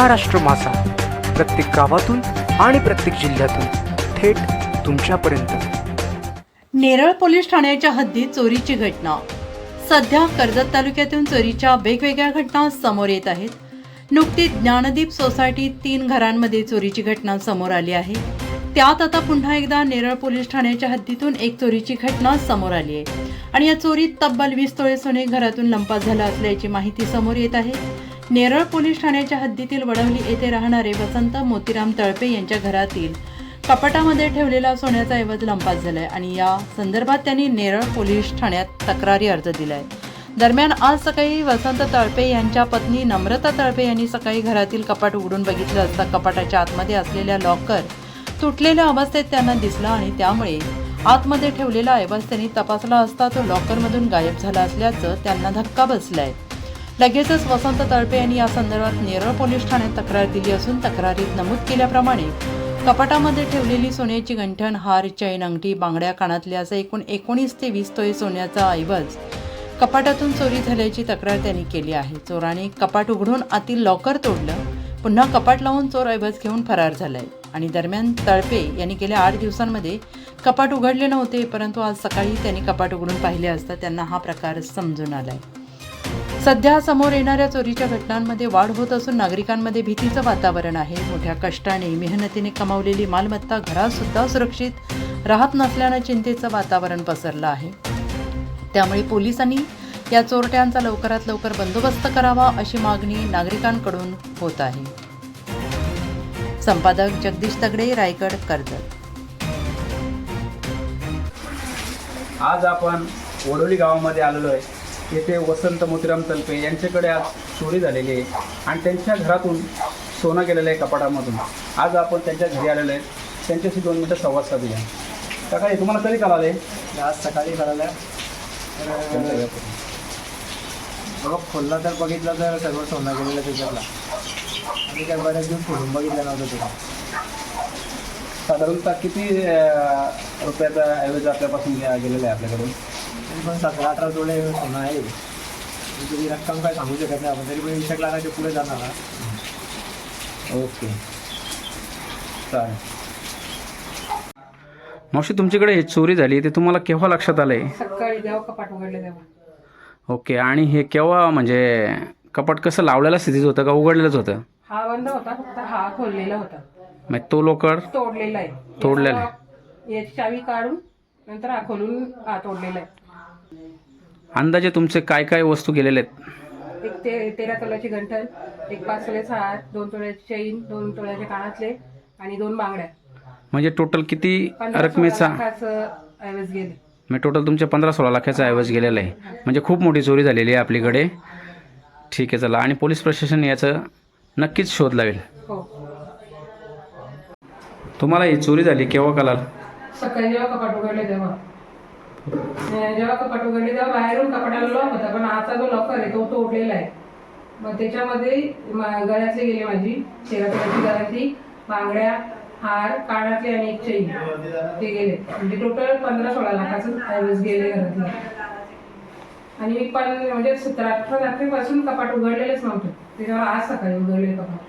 महाराष्ट्र मासा. प्रत्येक गावातून आणि प्रत्येक जिल्ह्यातून थेट तुमच्यापर्यंत. नेरळ पोलीस ठाण्याच्या हद्दीत चोरीची घटना. सध्या कर्जत तालुक्यातून चोरीच्या वेगवेगळ्या घटना समोर येत आहेत. नुकतीच ज्ञानदीप सोसायटीत तीन घरांमध्ये चोरीची घटना समोर आली आहे. त्यात आता पुन्हा एकदा नेरळ पोलीस ठाण्याच्या हद्दीतून एक चोरीची घटना समोर आली आहे. आणि या चोरीत तब्बल वीस तोळे सोने घरातून लंपास झाला असल्याची माहिती समोर येत आहे. नेरळ पोलीस ठाण्याच्या हद्दीतील वडवली येथे राहणारे वसंत मोतीराम तळपे यांच्या घरातील कपाटामध्ये ठेवलेला सोन्याचा ऐवज लंपास झालाय आणि या संदर्भात त्यांनी नेरळ पोलीस ठाण्यात तक्रारी अर्ज दिलाय. दरम्यान आज सकाळी वसंत तळपे यांच्या पत्नी नम्रता तळपे यांनी सकाळी घरातील कपाट उघडून बघितलं असता कपाटाच्या आतमध्ये असलेल्या लॉकर तुटलेल्या अवस्थेत त्यांना दिसला आणि त्यामुळे आतमध्ये ठेवलेला ऐवज त्यांनी तपासला असता तो लॉकरमधून गायब झाला असल्याचं त्यांना धक्का बसलाय. लगेचच वसंत तळपे यांनी या संदर्भात नेरळ पोलीस ठाण्यात तक्रार दिली असून तक्रारीत नमूद केल्याप्रमाणे कपाटामध्ये ठेवलेली सोन्याची गंठण हार चैन अंगठी बांगड्या कानातल्या असं एकूण एकोणीस ते वीस तोय सोन्याचा ऐवज कपाटातून चोरी झाल्याची तक्रार त्यांनी केली आहे. चोराने कपाट उघडून आतील लॉकर तोडलं पुन्हा कपाट लावून चोर ऐवज घेऊन फरार झालाय आणि दरम्यान तळपे यांनी गेल्या आठ दिवसांमध्ये कपाट उघडले नव्हते परंतु आज सकाळी त्यांनी कपाट उघडून पाहिले असता त्यांना हा प्रकार समजून आलाय. सध्या समोर येणाऱ्या चोरीच्या घटनांमध्ये वाढ होत असून नागरिकांमध्ये भीतीचं वातावरण आहे. मोठ्या कष्टाने मेहनतीने कमावलेली मालमत्ता घरातसुद्धा सुरक्षित राहत नसल्यानं चिंतेचं वातावरण पसरलं आहे. त्यामुळे पोलिसांनी या चोरट्यांचा लवकरात लवकर बंदोबस्त करावा अशी मागणी नागरिकांकडून होत आहे. संपादक जगदीश तगडे रायगड कर्जत. आज आपण वडोली गावामध्ये आलेलो आहे. येथे वसंत मोतीराम तलपे यांच्याकडे आज चोरी झालेली आहे. आणि त्यांच्या घरातून सोनं गेलेलं आहे कपाटामधून. आज आपण त्यांच्या घरी आलेलो आहे. त्यांच्याशी दोन मिनटं संवाद साधूया. हे तुम्हाला कधी कळाले आज सकाळी कळालं. तर बघ खोलला तर बघितलं तर सर्व सोनं गेलेलं त्याच्यातला. आणि काय बऱ्याच दिवस खोलून बघितलं नव्हतं तुला साधारणतः किती रुपयाचा ऐवज आपल्यापासून गेलेला आहे आपल्याकडून? तरी पण सतरा अठरा तोळे सोनं आहे. तुझी रक्कम काय सांगू शकत नाही आपण तरी पण वीस एक लाखाच्या पुढे जाणार ना. ओके. चालेल. मावशी तुमच्याकडे हे चोरी झाली ते तुम्हाला केव्हा लक्षात आलं आहे सकाळी जेव्हा कपाट उघडले तेव्हा. ओके आणि हे केव्हा म्हणजे कपाट कसं लावलेल्या स्थितीत होतं का उघडलेलंच होतं? हा बंद होता फक्त हा खोललेला होता. मग तो लोकर? तोडलेला आहे. तोडलेला आहे. याचा- याची चावी काढून नंतर हा खोलून हा तोडलेला आहे. अंदाजे तुमचे काय काय वस्तू गेलेले आहेत? एक ते तेरा तोळ्याची गंठण एक पाच तोळ्याचा हार दोन तोळ्याची चैन दोन तोळ्याचे कानातले आणि दोन बांगड्या. म्हणजे टोटल किती पंधरा रकमेचा? सोळा लाखाचं ऐवज गेले. म्हणजे टोटल तुमच्या पंधरा सोळा लाखाचा ऐवज गेलेला आहे. म्हणजे खूप मोठी चोरी झालेली आहे आपलीकडे. ठीक आहे चला. आणि पोलीस प्रशासन याचं नक्कीच शोध लावेल हो. तुम्हाला ही चोरी झाली केव्हा कळाल? सकाळी जेव्हा कपाट उघडले तेव्हा. जेव्हा कपाट उघडले तेव्हा बाहेरून कपाटाला लॉक होता पण आता जो लॉकर आहे तो तोडलेला आहे. मग त्याच्यामध्ये गळ्यातले गेले माझी तेरा तोळ्याची गळ्यातली बांगड्या हार कानातले आणि एक चैन ते गेले. म्हणजे टोटल पंधरा सोळा लाखाचं ऐवज गेले घरातलं. आणि मी पण म्हणजे सतरा अठरा रात्रीपासून कपाट उघडलेलंच नव्हतं. तेव्हा आज सकाळी उघडले कपाट.